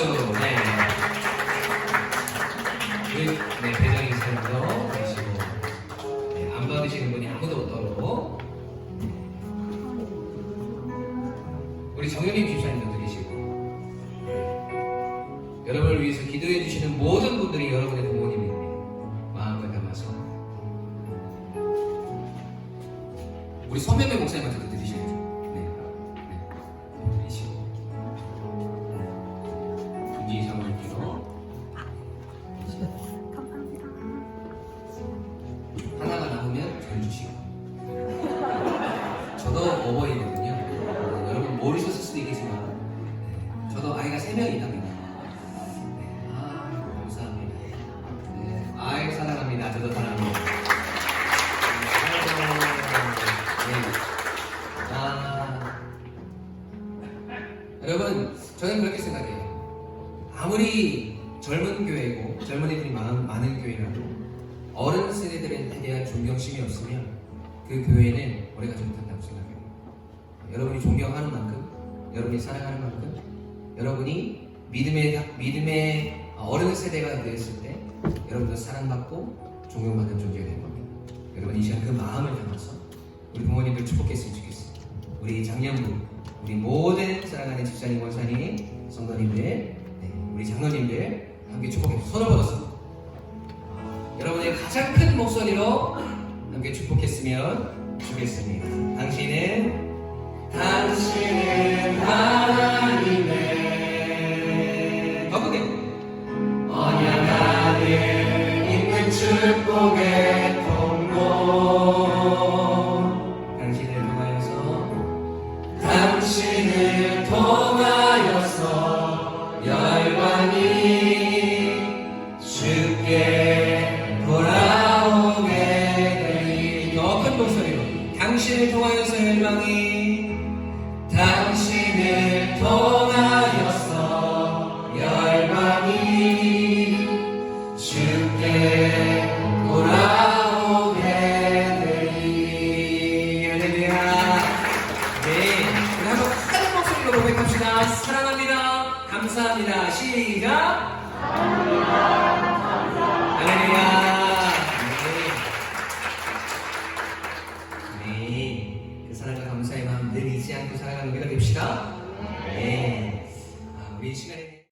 그렇죠. 네. 그, 네, 배정이 사람도 계시고. 네, 안 받으시는 분이 아무도 없도록. 네. 우리 정현님 집사님도 계시고. 네. 여러분을 위해서 기도해 주시는 모든 분들이 여러분의 부모님입니다. 마음을 담아서. 우리 서명의 목사님한테도 드리시고. 어버이거든요. 네, 여러분 모르셨을 수도 있겠지만 네, 저도 아이가 세 명이 있답니다. 네, 아 감사합니다. 네, 아이 사랑합니다. 저도 사랑합니다. 네. 아, 여러분 저는 그렇게 생각해요. 아무리 젊은 교회고 젊은이들이 많은, 많은 교회라도 어른 세대들에 대한 존경심이 없으면 그 교회는 오래가지 못한다고 생각해요. 여러분이 존경하는 만큼, 여러분이 사랑하는 만큼, 여러분이 믿음의 믿음의 어른 세대가 되었을 때 여러분도 사랑받고 존경받는 존재가 되는 겁니다. 여러분 이 시간 그 마음을 담아서 우리 부모님들 축복했으면 좋겠습니다. 우리 장년부, 우리 모든 사랑하는 집사님, 원사님, 성도님들, 네, 우리 장로님들 함께 축복해 손을 뻗었습니다. 여러분의 가장 큰 목소리로 함께 축복했으면 좋겠습니다. 당신은 축복의 통로 당신을 통하여서. 당신을 통하여서 열방이 주께 돌아오게 되리 더큰 목소리로. 당신을 통하여서 열방이 네큰 목소리로 고백합시다 사랑합니다 감사합니다 시작 할렐루야. 네. 네. 그 사랑과 감사의 내리지 않고 살아가는 우리가 됩시다. 네. 아, 우리 시간에